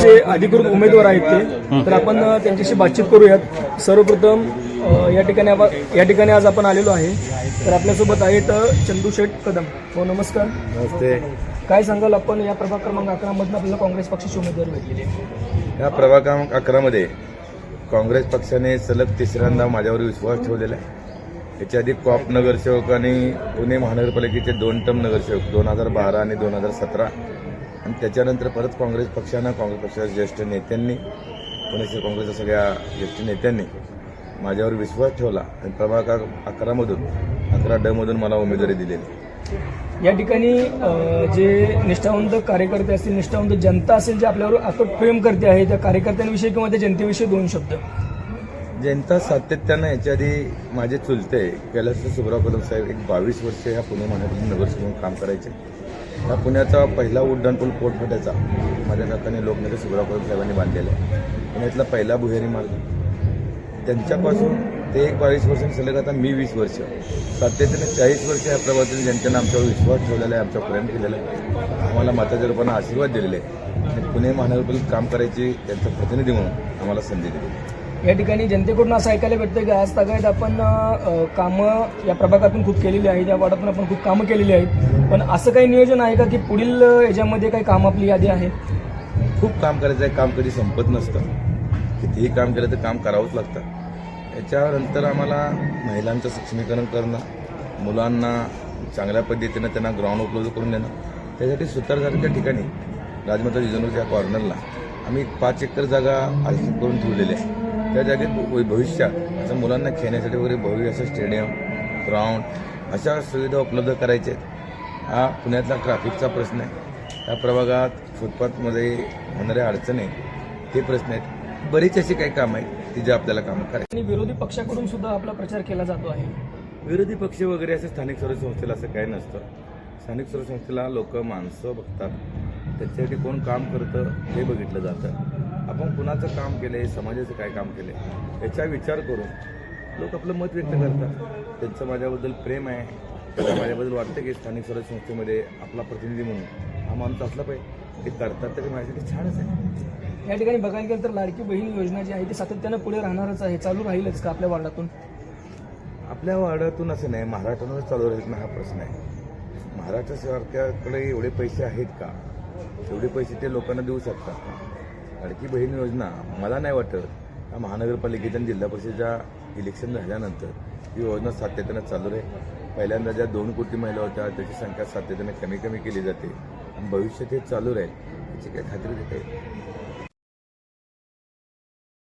काँग्रेसचे अधिकृत उमेदवार आहेत ते तर आपण त्यांच्याशी बातचीत करूयात. सर्वप्रथम या ठिकाणी या ठिकाणी आज आपण आलेलो आहे. तर आपल्यासोबत आहेत चंदू शेठ कदम. हो नमस्कार. नमस्ते. काय सांगाल आपण या प्रभाग क्रमांक अकरा मधून आपल्याला काँग्रेस पक्षाची उमेदवारी भेटलेली या प्रभाग क्रमांक अकरामध्ये काँग्रेस पक्षाने सलग तिसऱ्यांदा माझ्यावर विश्वास ठेवलेला आहे. याच्या आधी कॉप नगरसेवक आणि पुणे महानगरपालिकेचे दोन टर्म नगरसेवक दोन हजार बारा आणि दोन हजार सतरा. आणि त्याच्यानंतर परत काँग्रेस पक्षानं काँग्रेस पक्षाच्या ज्येष्ठ नेत्यांनी पुणे शहर काँग्रेसच्या सगळ्या ज्येष्ठ नेत्यांनी माझ्यावर विश्वास ठेवला आणि प्रभाग अकरामधून अकरा ड मधून मला उमेदवारी दिलेली. या ठिकाणी जे निष्ठावंत कार्यकर्ते असतील निष्ठावंत जनता असेल जे आपल्यावर अतूट प्रेम करते आहे त्या कार्यकर्त्यांविषयी किंवा त्या जनतेविषयी दोन शब्द. जनता सातत्यानं याच्या आधी माझे चुलते कैलास सुब्राव कदम साहेब एक बावीस वर्ष ह्या पुणे महानगरातील नगरसेवक काम करायचे. हा पुण्याचा पहिला उड्डाणपूल पोटफाट्याचा माझ्या काकाने लोकनेते सुब्राव कदम साहेबांनी बांधलेला आहे. पुण्यातला पहिला भुहेरी मार्ग. त्यांच्यापासून ते एक बावीस वर्ष सलग आता मी वीस वर्ष. सातत्याने चाळीस वर्ष या प्रभागातील जनतेनं आमच्यावर विश्वास ठेवलेला आहे आमच्या प्रेम केलेलं आहे. आम्हाला माताच्या रूपानं आशीर्वाद दिलेले आहे. आणि पुणे महानगरपालिकेत काम करायची त्यांचा प्रतिनिधी म्हणून आम्हाला संधी दिली. या ठिकाणी जनतेकडून असं ऐकायला भेटतं की आज तागायत आपण कामं या प्रभागातून खूप केलेली आहेत या वार्डातून आपण खूप कामं केलेली आहेत. पण असं काही नियोजन आहे का की पुढील याच्यामध्ये काही काम आपली यादी आहे? खूप काम करायचं आहे काम कधी संपत नसतं. कितीही काम केलं तर काम करावंच लागतं. याच्यानंतर आम्हाला महिलांचं सक्षमीकरण करणं मुलांना चांगल्या पद्धतीनं त्यांना ग्राउंड उपलब्ध करून देणं त्यासाठी सुतारसारख्या ठिकाणी राजमाता जिजनूरच्या कॉर्नरला आम्ही पाच एकर जागा आरक्षित करून ठेवलेली आहे. त्या जागेत भविष्यात असं मुलांना खेळण्यासाठी वगैरे भव्य असं स्टेडियम ग्राउंड अशा सुविधा उपलब्ध करायच्या आहेत. हा पुण्यातला ट्रॅफिकचा प्रश्न आहे. त्या प्रभागात फुटपाथमध्ये होणाऱ्या अडचणी ते प्रश्न आहेत. बरीच अशी काही कामं आहेत ती जे आपल्याला कामं करायची आणि विरोधी पक्षाकडून सुद्धा आपला प्रचार केला जातो आहे. विरोधी पक्ष वगैरे असं स्थानिक स्वराज्य संस्थेला असं काही नसतं. स्थानिक स्वराज्य संस्थेला लोक माणसं बघतात. त्याच्यासाठी कोण काम करतं हे बघितलं जातं. आपण कुणाचं काम केलंय समाजाचं काय काम केलंय याचा विचार करून लोक आपलं मत व्यक्त करतात. त्यांचं माझ्याबद्दल प्रेम आहे. त्यांना माझ्याबद्दल वाटतं की स्थानिक स्वराज्य संस्थेमध्ये आपला प्रतिनिधी म्हणून हा माणूस असला पाहिजे. ते करतात तर माझ्यासाठी छानच आहे. या ठिकाणी बघायला गेलं तर लाडकी बहीण योजना जी आहे ती सातत्यानं पुढे राहणारच आहे चालू राहीलच का आपल्या वार्डातून? आपल्या वाड्यातून असं नाही महाराष्ट्रामध्ये चालू राहील ना हा प्रश्न आहे. महाराष्ट्र सरकारकडे एवढे पैसे आहेत का? एवढे पैसे ते लोकांना देऊ शकतात का? लाडकी बहीण योजना मला नाही वाटत. या महानगरपालिकेच्या आणि जिल्हा परिषदेच्या इलेक्शन झाल्यानंतर ही योजना सातत्यानं चालू राहील. पहिल्यांदा ज्या दोन कोटी महिला होत्या त्याची संख्या सातत्याने कमी कमी केली जाते. आणि भविष्यात हे चालू राहील याची काही खात्री देता येईल